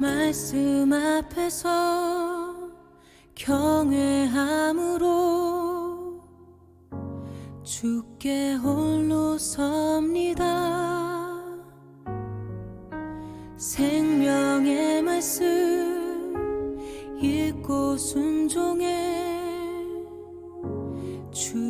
말씀 앞에서 경외함으로 죽게 홀로 섭니다. 생명의 말씀 읽고 순종해. 주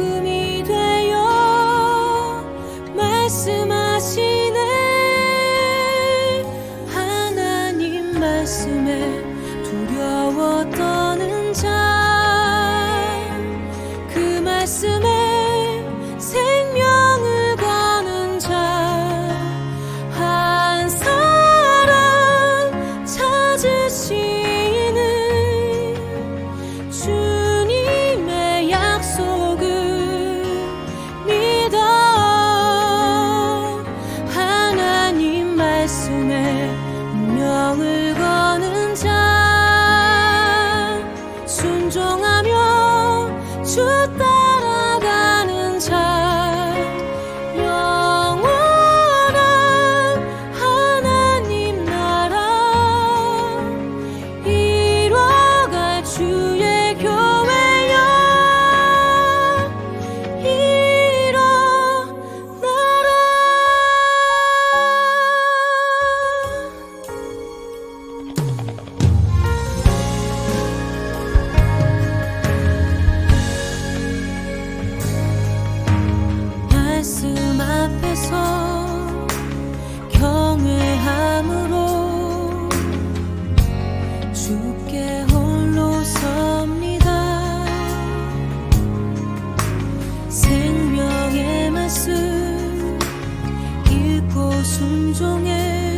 기쁨이 되어 말씀하시네. 하나님 말씀에 두려워 떠는 자 앞에서 경외함으로 주께 홀로 섭니다. 생명의 말씀 읽고 순종해.